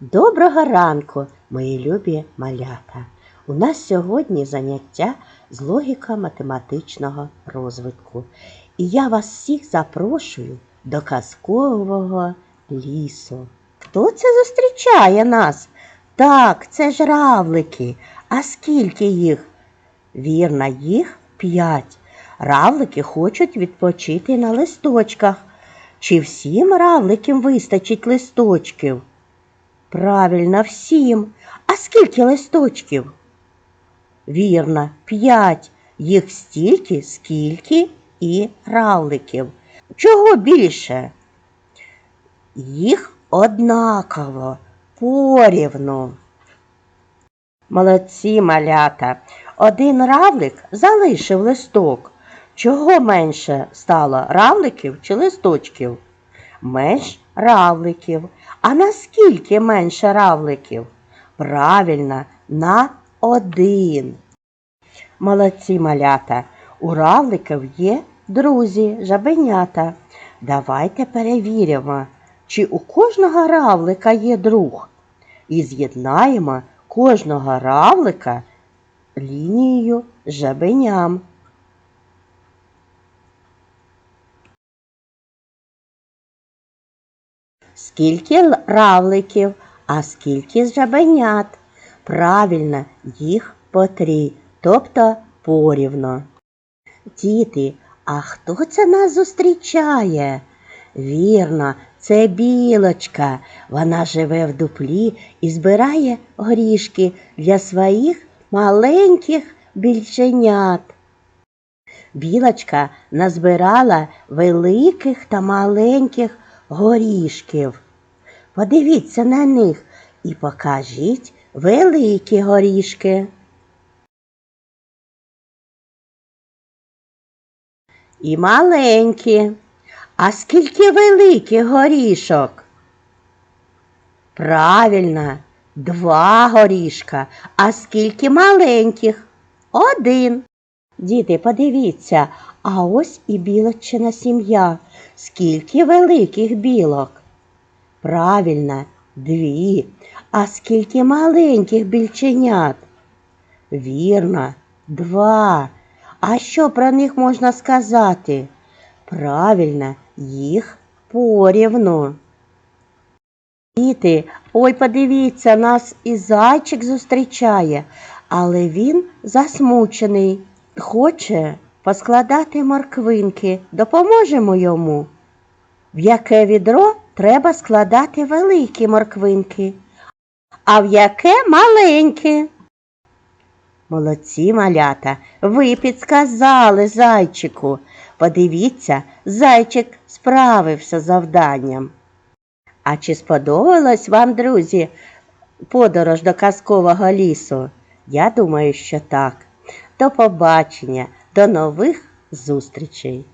Доброго ранку, мої любі малята. У нас сьогодні заняття з логіко-математичного розвитку. І я вас всіх запрошую до казкового лісу. Хто це зустрічає нас? Так, це ж равлики. А скільки їх? Вірно, їх п'ять. Равлики хочуть відпочити на листочках. Чи всім равликам вистачить листочків? Правильно, всім. А скільки листочків? Вірно, п'ять. Їх стільки, скільки і равликів. Чого більше? Їх однаково, порівну. Молодці малята. Один равлик залишив листок. Чого менше стало равликів чи листочків? Менш равликів. А наскільки менше равликів? Правильно, на один. Молодці малята. У равликів є друзі, жабенята. Давайте перевіримо, чи у кожного равлика є друг. І з'єднаємо кожного равлика лінією жабеням. Скільки равликів, а скільки жабенят? Правильно, їх по три, тобто порівно. Діти, а хто це нас зустрічає? Вірно, це білочка. Вона живе в дуплі і збирає горішки для своїх маленьких більшенят. Білочка назбирала великих та маленьких горішків. Подивіться на них і покажіть великі горішки. І маленькі. А скільки великих горішок? Правильно, два горішка. А скільки маленьких? Один. Діти, подивіться, а ось і білочина сім'я. Скільки великих білок? Правильно, дві. А скільки маленьких більченят? Вірно, два. А що про них можна сказати? Правильно, їх порівну. Діти, ой, подивіться, нас і зайчик зустрічає, але він засмучений. Хоче поскладати морквинки. Допоможемо йому. В яке відро треба складати великі морквинки, а в яке маленьке. Молодці малята, ви підсказали зайчику. Подивіться, зайчик справився завданням. А чи сподобалась вам, друзі, подорож до казкового лісу? Я думаю, що так. До побачення, до нових зустрічей!